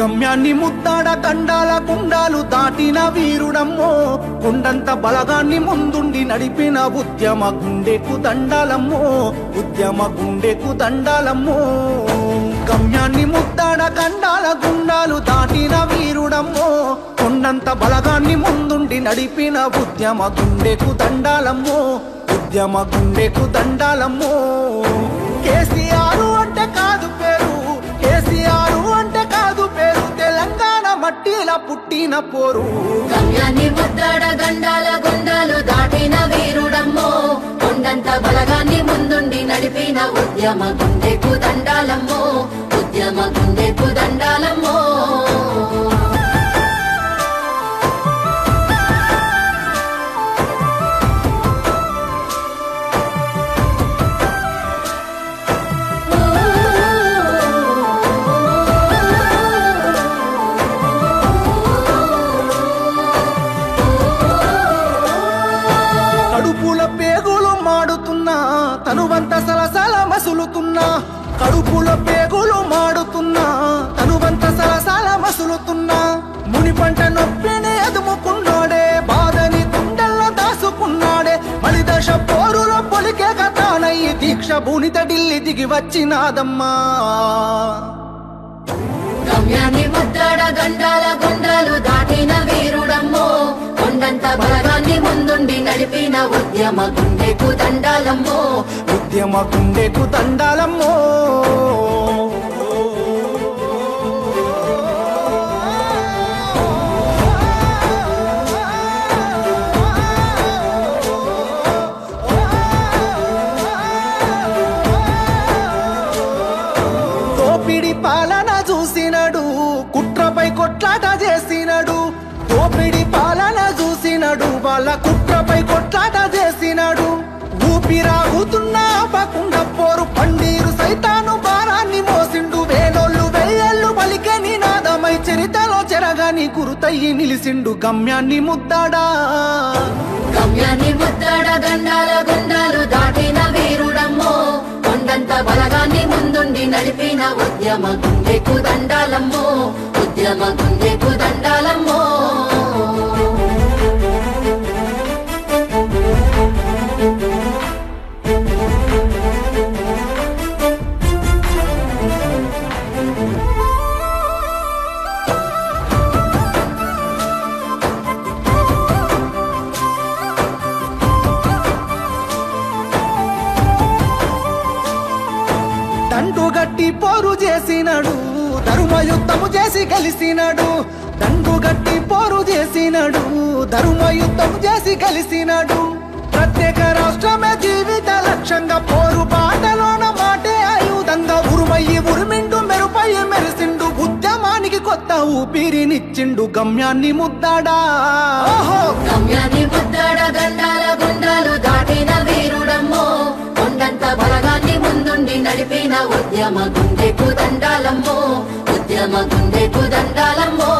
గమ్యాన్ని ముద్దాడ కండాల గుండాలు దాటిన వీరుడమ్మో కొండంత బలగాన్ని ముందుండి నడిపిన ఉద్యమ గుండెకు దండాలమ్మో ఉద్యమ గుండెకు దండాలమ్మో. గమ్యాన్ని ముద్దాడ కండాల గుండాలు దాటిన వీరుడమ్మో కొండంత బలగాన్ని ముందుండి నడిపిన ఉద్యమ గుండెకు దండాలమ్మో ఉద్యమ గుండెకు దండాలమ్మో. మట్టిలా పోరు. గమ్యాన్ని ముద్దాడ గండాల గుండాలు దాటిన వీరుడమ్మో. కొండంత బలగాన్ని ముందుండి నడిపిన ఉద్యమ గుండెకు దండాలమ్మో. ఉద్యమ గుండెకు దండాలమ్మో. కడుపుల పేగులు మాడుతున్నా తనువంత సలసల మసులుతున్నా. కడుపుల పేగులు మాడుతున్నా తనువంత సలసల మసులుతున్నా. ముని పంట నొప్పిని అదుముకున్నాడే బాధని గుండెల్లో దాసుకున్నాడే. మలిదశ పోరులో పొలికే కథానయ్యి దీక్ష భూనిత ఢిల్లీ దిగి వచ్చినాదమ్మా. గమ్యాన్ని ముద్దాడ గండాల గుండాలు దాటిన వీరుడమ్మో కొండంత బలగాన్ని ముందుండి నడిపిన ఉద్యమ గుండెకు దండాలమ్మో. ఉద్యమ గుండెకు దండాలమ్మో. చేసినాడు వాళ్ళ కుట్రపై కొట్లాట చేసినాడు. ఊపిరాగుతున్నా ఆపకుండ పోరు పండీరు సైతాను భారాన్ని మోసిండు. వేలోళ్ళు వెయ్యేళ్ళు పలికే నినాదమై చరితలో చెరగాని గురుతయ్యి నిలిసిండు. గమ్యాన్ని ముద్దాడా? గమ్యాన్ని ముద్దాడ గండాల గుండాలు దాటిన వీరుడమ్మో. కొండంత బలగాన్ని ముందుండి నడిపిన ఉద్యమ గుండెకు దండాలమ్మో. ఉద్యమ గుండెకు దండాలమ్మో. దండుగట్టి పోరు చేసినడు. ధర్మయుద్ధము చేసి కలిసినాడు దండుగట్టి పోరు చేసినడు. ధర్మయుద్ధము చేసి కలిసినాడు ప్రత్యేక రాష్ట్రమే జీవిత లక్ష్యంగా పోరు బాటలోన మాటే ఆయుధంగా ఉరుమయ్యి ఉరిమిండు మెరుపై మెరిసిండు. ఉద్యమానికి కొత్త ఊపిరినిచ్చిండు గమ్యాన్ని ముద్దాడా. ఓహో గమ్యాన్ని ముద్దాడా గండాల గుండాలు దాటిన వీరుడమ్మో. కొండంత బలగాన్ని ముందుండి నడిపిన ఉద్యమ గుండెకు దండాలమ్మో ఉద్యమ గుండెకు దండాలమ్మో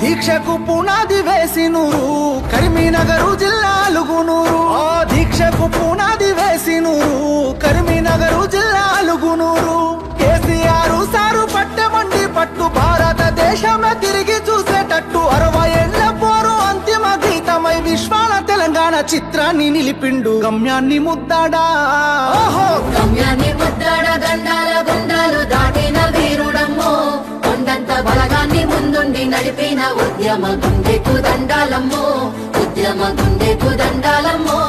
దీక్షకు పునాది వేసినూరు కరీంనగరు జిల్లాలుగునూరు. దీక్ష చూసేటట్టు అరవై ఏళ్ళ పోరు అంతిమ గీతమై విశ్వాల తెలంగాణ చిత్రాన్ని నిలిపిండు గమ్యాన్ని ముద్దాడా. ఓహో గమ్యాన్ని ముద్దాడా గండాల గుండాలు దాటిన వీరుడమ్మో. కొండంత బలగాన్ని ముందుండి నడిపిన ఉద్యమ గుండెకు దండాలమ్మో. ఉద్యమ గుండెకు దండాలమ్మో.